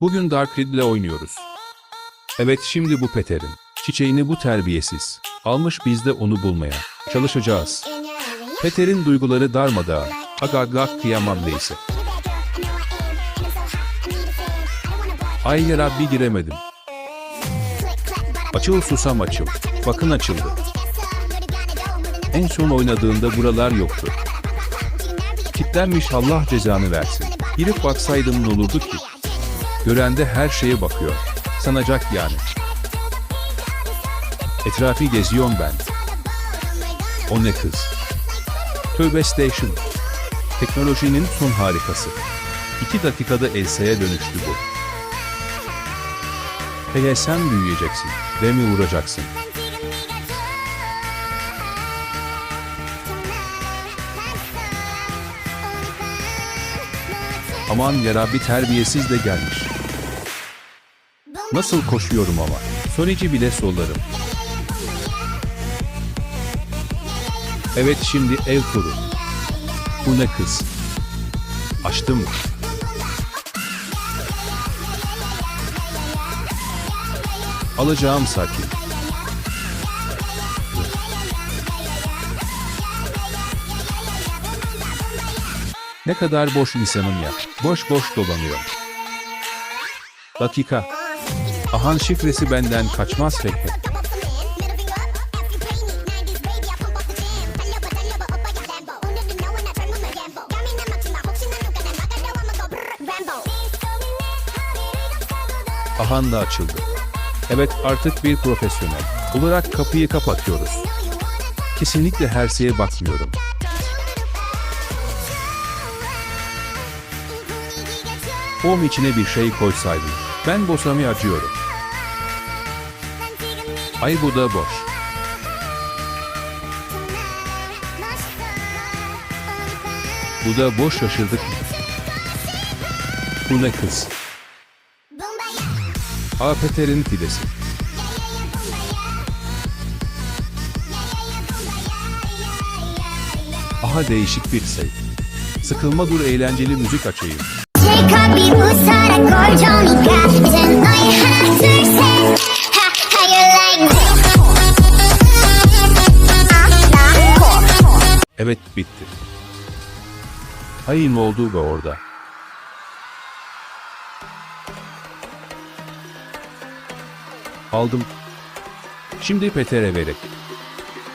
Bugün Dark ile oynuyoruz. Evet şimdi bu Peter'in. Çiçeğini bu terbiyesiz. Almış biz de onu bulmaya. Çalışacağız. Peter'in duyguları darmadağın. Agagak kıyamam neyse. Ay ya Rabbi giremedim. Açıl susam açıl. Bakın açıldı. En son oynadığında buralar yoktu. Kitlenmiş Allah cezanı versin. Girip baksaydım ne olurdu ki? Görende her şeye bakıyor. Sanacak yani. Etrafı geziyorum ben. O ne kız? Tövbe Station. Teknolojinin son harikası. İki dakikada Elsa'ya dönüştü bu. Hele sen büyüyeceksin ve mi vuracaksın? Aman yarabbi terbiyesiz de gelmiş. Nasıl koşuyorum ama. Sonici bile sollarım. Evet şimdi ev turu. Bu ne kız? Açtım. Alacağım sakin. Ne kadar boş insanım ya. Boş boş dolanıyor. Dakika. Ahan şifresi benden kaçmaz pek. Ahan da açıldı. Evet artık bir profesyonel olarak kapıyı kapatıyoruz. Kesinlikle her şeye bakmıyorum. Oğlum içine bir şey koysaydım. Ben bosami acıyorum. Ay bu da boş. Bu da boş şaşırdık. Bu ne kız? Apeter'in pidesi. Aha değişik bir şey. Sıkılma dur eğlenceli müzik açayım. Jacob, a gorgeous Evet bitti. Ne oldu be orada? Aldım. Şimdi Peter'e verek.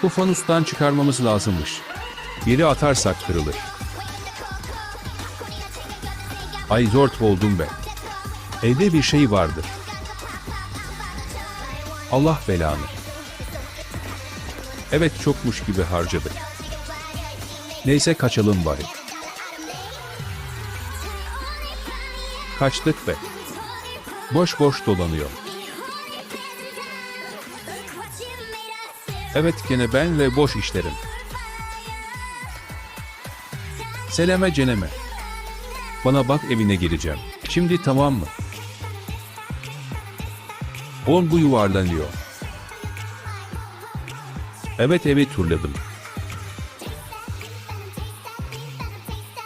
Bu fanustan çıkarmamız lazımmış. Biri atarsak kırılır. Ay zort oldum be. Evde bir şey vardır. Allah belanı. Evet çokmuş gibi harcadık. Neyse kaçalım bari. Kaçtık be. Boş boş dolanıyor. Evet gene ben ve boş işlerim. Seleme ceneme. Bana bak evine gireceğim. Şimdi tamam mı? On bu yuvarlanıyor. Evet evi turladım.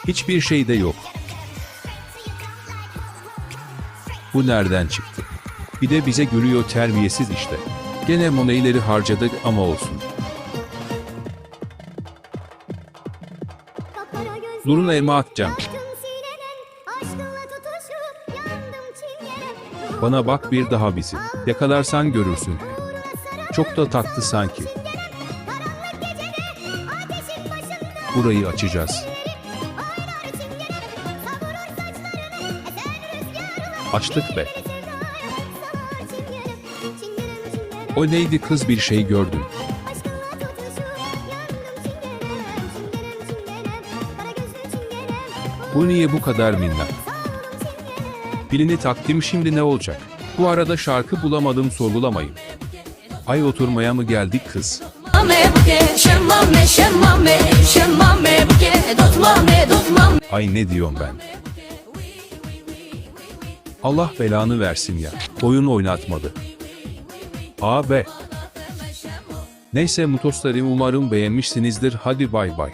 Hiçbir şey de yok. Bu nereden çıktı? Bir de bize gülüyor terbiyesiz işte. Gene moneyleri harcadık ama olsun. Durun elma atacağım. Bana bak bir daha bizi. Yakalarsan görürsün. Çok da taktı sanki. Burayı açacağız. Açtık be. O neydi kız bir şey gördüm. Bu niye bu kadar minnak? Pilini taktım şimdi ne olacak? Bu arada şarkı bulamadım sorgulamayın. Ay oturmaya mı geldik kız? Ay ne diyorum ben? Allah belanı versin ya. Oyun oynatmadı. A B. Neyse mutosları umarım beğenmişsinizdir. Hadi bay bay.